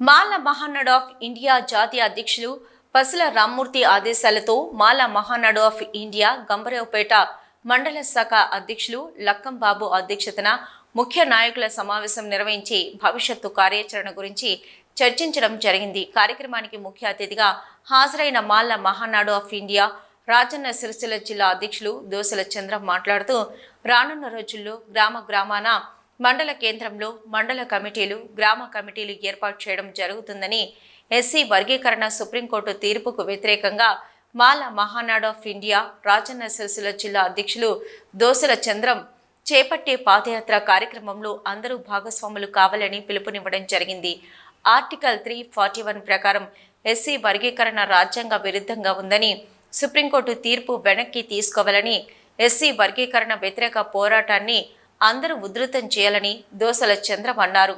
Mala Mahanadu of India జాతీయ అధ్యక్షులు పసుల రామ్మూర్తి ఆదేశాలతో మాల మహానాడు ఆఫ్ ఇండియా గంబరేవుపేట మండల శాఖ అధ్యక్షులు లక్కంబాబు అధ్యక్షతన ముఖ్య నాయకుల సమావేశం నిర్వహించి భవిష్యత్తు కార్యాచరణ గురించి చర్చించడం జరిగింది. కార్యక్రమానికి ముఖ్య అతిథిగా హాజరైన మాల మహానాడు ఆఫ్ ఇండియా రాజన్న సిరిసిల్ల జిల్లా అధ్యక్షులు దోసల చంద్ర మాట్లాడుతూ రానున్న రోజుల్లో గ్రామ గ్రామాన మండల కేంద్రంలో మండల కమిటీలు గ్రామ కమిటీలు ఏర్పాటు చేయడం జరుగుతుందని ఎస్సీ వర్గీకరణ సుప్రీంకోర్టు తీర్పుకు వ్యతిరేకంగా మాల మహానాడ్ ఆఫ్ ఇండియా రాజన్న సిరిసిల్ల జిల్లా అధ్యక్షులు దోసల చంద్రం చేపట్టే పాదయాత్ర కార్యక్రమంలో అందరూ భాగస్వాములు కావాలని పిలుపునివ్వడం జరిగింది. ఆర్టికల్ త్రీ ఫార్టీ వన్ ప్రకారం ఎస్సీ వర్గీకరణ రాజ్యాంగ విరుద్ధంగా ఉందని సుప్రీంకోర్టు తీర్పు వెనక్కి తీసుకోవాలని ఎస్సీ వర్గీకరణ వ్యతిరేక పోరాటాన్ని అందరూ ఉధృతం చేయాలని దోసల చంద్రం అన్నారు.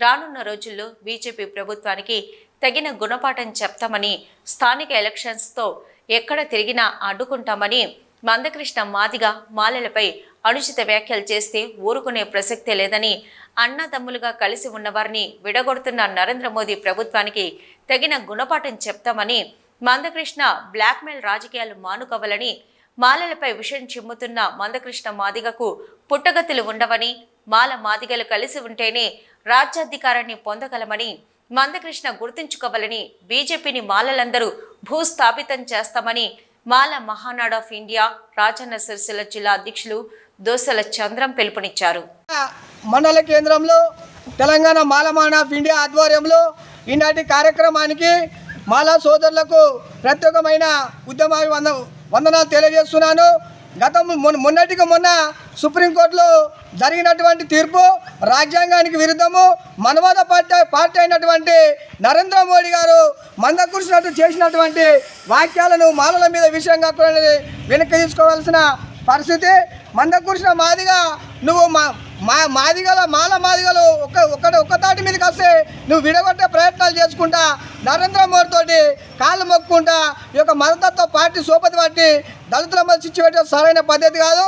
రానున్న రోజుల్లో బీజేపీ ప్రభుత్వానికి తగిన గుణపాఠం చెప్తామని స్థానిక ఎలక్షన్స్తో ఎక్కడ తిరిగినా అడ్డుకుంటామని మందకృష్ణ మాదిగ మాలలపై అనుచిత వ్యాఖ్యలు చేస్తే ఊరుకునే ప్రసక్తే లేదని అన్నదమ్ములుగా కలిసి ఉన్నవారిని విడగొడుతున్న నరేంద్ర మోదీ ప్రభుత్వానికి తగిన గుణపాఠం చెప్తామని మందకృష్ణ బ్లాక్మెయిల్ రాజకీయాలు మానుకోవాలని మాలలపై విషయం చిమ్ముతున్న మందకృష్ణ మాదిగకు పుట్టగతులు ఉండవని మాల మాదిగలు కలిసి ఉంటేనే రాజ్యాధికారాన్ని పొందగలమని మందకృష్ణ గుర్తుంచుకోవాలని బీజేపీని మాలలందరూ భూస్థాపితం చేస్తామని మాల మహానాడు ఆఫ్ ఇండియా రాజన్న సిరిసిల్ల జిల్లా అధ్యక్షులు దోసల చంద్రం పిలుపునిచ్చారు. మండల కేంద్రంలో తెలంగాణ మాలమాన్ ఆఫ్ ఇండియా ఆధ్వర్యంలో ఈనాటి కార్యక్రమానికి మాలా సోదరులకు ప్రత్యేకమైన ఉద్యమ వందనాలు తెలియజేస్తున్నాను. గతం మొన్నటికి మొన్న సుప్రీంకోర్టులో జరిగినటువంటి తీర్పు రాజ్యాంగానికి విరుద్ధము. మనవాద పార్టీ పార్టీ అయినటువంటి నరేంద్ర మోడీ గారు మందకృష్ణట్టు చేసినటువంటి వాక్యాలను మాలల మీద విషయం కాకుండా వెనక్కి తీసుకోవాల్సిన పరిస్థితి. మందకృష్ణ మాదిగా నువ్వు మా మా మాదిగల మాల మాదిగలు ఒక ఒక ఒక్క తాటి మీదకి వస్తే నువ్వు విడగొట్టే ప్రయత్నాలు చేసుకుంటా నరేంద్ర మోడీ తోటి కాళ్ళు మొక్కుంటా ఈ యొక్క మతతత్వ పార్టీ సోపతి పట్టి దళితుల మధ్య చిచ్చు సరైన పద్ధతి కాదు.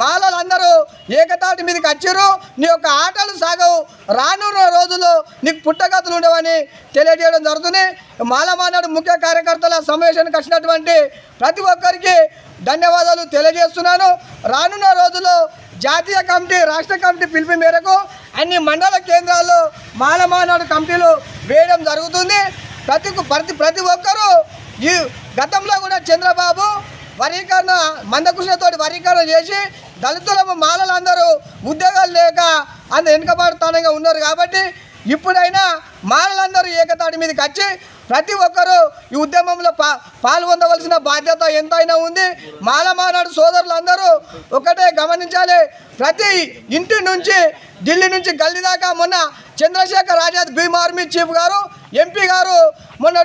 మాలలందరూ ఏకతాటి మీదకి వచ్చారు నీ యొక్క ఆటలు సాగవు. రానున్న రోజుల్లో నీకు పుట్టగతులు ఉండవని తెలియజేయడం జరుగుతుంది. మాలమానాడు ముఖ్య కార్యకర్తల సమావేశానికి వచ్చినటువంటి ప్రతి ఒక్కరికి ధన్యవాదాలు తెలియజేస్తున్నాను. రానున్న రోజుల్లో జాతీయ కమిటీ రాష్ట్ర కమిటీ పిలుపు మేరకు అన్ని మండల కేంద్రాల్లో మాలమానాడు కమిటీలు వేయడం జరుగుతుంది. ప్రతి ప్రతి ప్రతి ఒక్కరూ ఈ గతంలో కూడా చంద్రబాబు వరీకరణ మందకృష్ణతో వరీకరణ చేసి దళితుల మాలలందరూ ఉద్యోగాలు లేక అంత వెనుకబడతానంగా ఉన్నారు కాబట్టి ఇప్పుడైనా మాలలందరూ ఏకతాటి మీదకి వచ్చి ప్రతి ఒక్కరూ ఈ ఉద్యమంలో పా పాల్గొనవలసిన బాధ్యత ఎంతైనా ఉంది. మాల మానాడు సోదరులందరూ ఒకటే గమనించాలి. ప్రతి ఇంటి నుంచి ఢిల్లీ నుంచి గల్లీ దాకా మొన్న Chandrashekhar Azad Bhim army chief garu MP garu మొన్న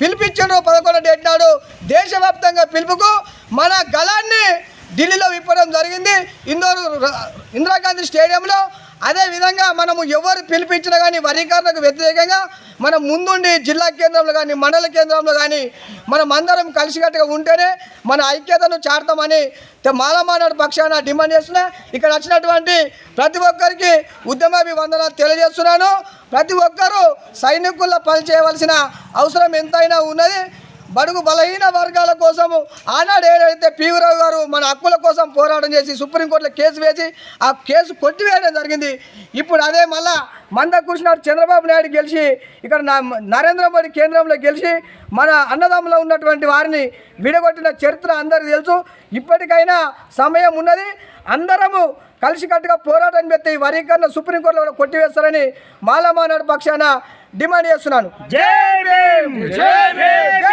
పిలిపించారు పదకొండు డేట్ నాడు. దేశవ్యాప్తంగా పిలుపుకు మన గలాన్ని ఢిల్లీలో విప్పడం జరిగింది. ఇందోరు ఇందిరాగాంధీ స్టేడియంలో అదేవిధంగా మనము ఎవరు పిలిపించినా కానీ వర్గీకరణకు వ్యతిరేకంగా మనం ముందుండి జిల్లా కేంద్రంలో కానీ మండల కేంద్రంలో కానీ మనం అందరం కలిసికట్టుగా ఉంటేనే మన ఐక్యతను చాడతామని మాలమానాడు పక్షాన డిమాండ్ చేస్తున్నా. ఇక్కడ వచ్చినటువంటి ప్రతి ఒక్కరికి ఉద్యమాభివందన తెలియజేస్తున్నాను. ప్రతి ఒక్కరూ సైనికుల్లో పనిచేయవలసిన అవసరం ఎంతైనా ఉన్నది. బడుగు బలహీన వర్గాల కోసము ఆనాడు ఏదైతే పీవరావు గారు మన హక్కుల కోసం పోరాటం చేసి సుప్రీంకోర్టులో కేసు వేసి ఆ కేసు కొట్టివేయడం జరిగింది ఇప్పుడు అదే మళ్ళా మందకృష్ణ చంద్రబాబు నాయుడు గెలిచి ఇక్కడ నరేంద్ర మోడీ కేంద్రంలో గెలిచి మన అన్నదమ్ములో ఉన్నటువంటి వారిని విడగొట్టిన చరిత్ర అందరికీ తెలుసు. ఇప్పటికైనా సమయం ఉన్నది. అందరము కలిసికట్టుగా పోరాటం పెట్టి ఈ వరీకరణ సుప్రీంకోర్టులో కూడా కొట్టివేస్తారని మాలమానాడు పక్షాన డిమాండ్ చేస్తున్నాను. జై భీమ్! జై భీమ్!